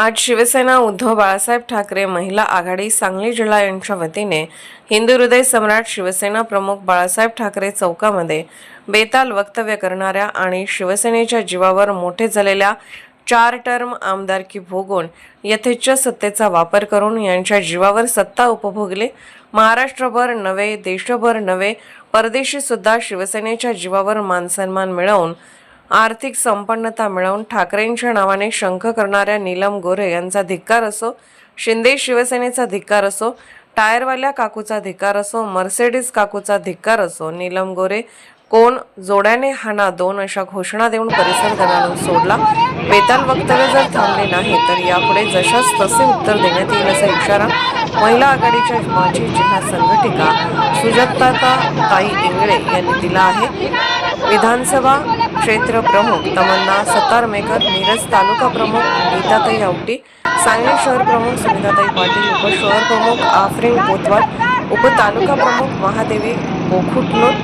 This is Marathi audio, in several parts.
आज शिवसेना उद्धव बाळासाहेब ठाकरे महिला आघाडी सांगली जिल्हा यांच्या वतीने हिंदू हृदय सम्राट शिवसेना प्रमुख बाळासाहेब ठाकरे चौकामध्ये बेताल वक्तव्य करणाऱ्या आणि शिवसेनेच्या जीवावर मोठे झालेल्या चार टर्म आमदारकी भोगून यथेच्छ सत्तेचा वापर करून यांच्या जीवावर सत्ता उपभोगली. महाराष्ट्रभर नवे देशभर नवे परदेशी सुद्धा शिवसेनेच्या जीवावर मानसन्मान मिळवून आर्थिक संपन्नता मिळवून ठाकरेंच्या नावाने शंख करणाऱ्या नीलम गोरे यांचा धिक्कार असो शिंदे शिवसेनेचा धिक्कार असो टायरवाल्या काकूचा धिक्कार असो मर्सेडीज काकूचा धिक्कार असो नीलम गोरे कोण जोड्याने हाना दोन अशा घोषणा देऊन परिसर दणाणून सोडला. बेताल वक्तव्य जर थांबले नाही तर यापुढे जशाच तसे उत्तर देण्यात येईल असा इशारा महिला आघाडीच्या माजी जिल्हा संघटिका सुजक्ताता ताई इंगळे यांनी दिला आहे. विधानसभा क्षेत्र प्रमुख तमन्ना सतारमेकर मिरज तालुका प्रमुख गीताताई आवटी सांगली शहर प्रमुख सुनीताताई पाटील उपशहर प्रमुख आफरीन कोतवाल उपतालुका प्रमुख महादेवी गोखुटलोट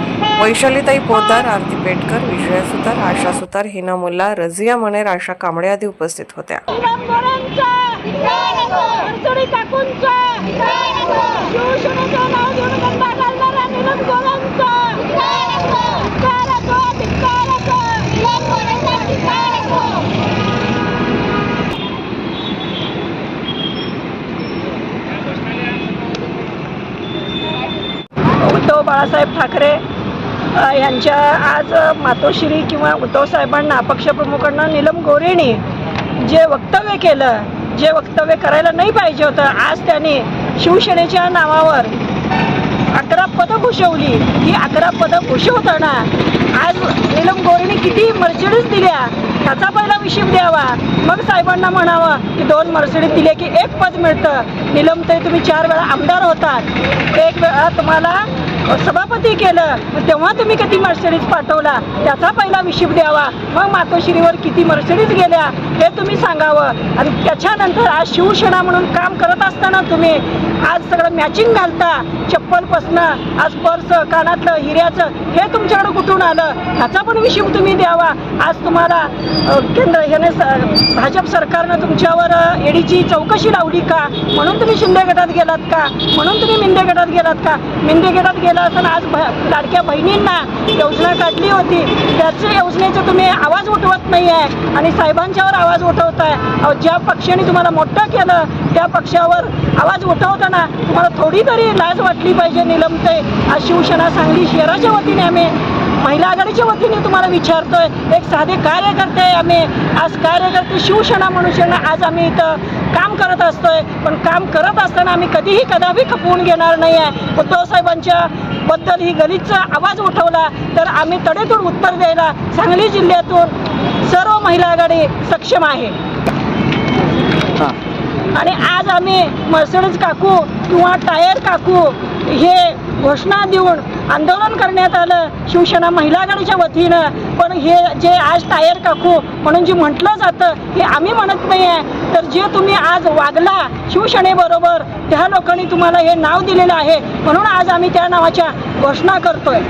वैशालीताई पोदार आरती पेटकर विजया सुतार आशा सुतार हिना मुल्ला रझिया मनेर आशा कांबळे आदी उपस्थित होत्या निलंबरांचा अडचणी काकूंचा शिवसेनेचं नाव घेऊन गंडा घालणाऱ्या निलंबरांचा धिक्कार असो, धिक्कार असो. उद्धव बाळासाहेब ठाकरे यांच्या आज मातोश्री किंवा उद्धवसाहेबांना पक्षप्रमुखांना नीलम गोरेनी जे वक्तव्य केलं जे वक्तव्य करायला नाही पाहिजे होतं आज त्यांनी शिवसेनेच्या नावावर अकरा पदं भूषवली. ही अकरा पदं भूषवताना आज नीलम गोरेनी किती मर्सिडीज दिल्या ह्याचा पहिला विषय द्यावा. मग साहेबांना म्हणावं की दोन मर्सिडीज दिले की एक पद मिळतं. निलम ते तुम्ही चार वेळा आमदार होतात. एक वेळा तुम्हाला सभापती केलं तेव्हा तुम्ही किती मर्सिडीज पाठवला? त्याचा पहिला विषय द्यावा. मग मातोश्रीवर किती मर्सिडीज गेल्या? हे तुम्ही सांगावं. आणि त्याच्यानंतर आज शिवसेना म्हणून काम करत असताना तुम्ही आज सगळं मॅचिंग घालता. चप्पलपासनं आज पर्स कानातलं हिऱ्याचं हे तुमच्याकडं कुठून आलं? ह्याचा पण विषय तुम्ही द्यावा. आज तुम्हाला केंद्र ह्याने भाजप सरकारनं तुमच्यावर एडीची चौकशी लावली का? म्हणून तुम्ही शिंदे गटात गेलात का? म्हणून तुम्ही मिंदे गटात गेलात का? मिंदे गटात गेला असताना आज लाडक्या बहिणींना योजना काढली होती. त्याच्या योजनेचं तुम्ही आवाज उठवत नाही आहे आणि साहेबांच्यावर आवाज उठवताय. अहो, ज्या पक्षाने तुम्हाला मोठं केलं त्या पक्षावर आवाज उठवताना तुम्हाला थोडी तरी लाज वाटली पाहिजे निलमते आज शिवसेना सांगली शहराच्या वतीने आम्ही महिला आघाडीच्या वतीने तुम्हाला विचारतोय एक साधे कार्यकर्ते आहे आम्ही आज कार्यकर्ते शिवसेना मनुष्यानं आज आम्ही इथं काम करत असतोय पण काम करत असताना आम्ही कधीही कदापि खपवून घेणार नाही आहे उद्धव साहेबांच्या बद्दल ही गलितचा आवाज उठवला तर आम्ही तडेतोड उत्तर द्यायला सांगली जिल्ह्यातून सर्व महिला आघाडी सक्षम आहे. आणि आज आम्ही मर्सडीज काकू किंवा टायर काकू हे घोषणा देऊन आंदोलन करण्यात आलं. शिवसेना महिला आघाडीच्या वतीनं. पण हे जे आज टायर काकू म्हणून जे म्हटलं जातं हे आम्ही म्हणत नाही आहे तर जे तुम्ही आज वागला शिवसेनेबरोबर त्या लोकांनी तुम्हाला हे नाव दिलेलं आहे. म्हणून आज आम्ही त्या नावाच्या घोषणा करतोय.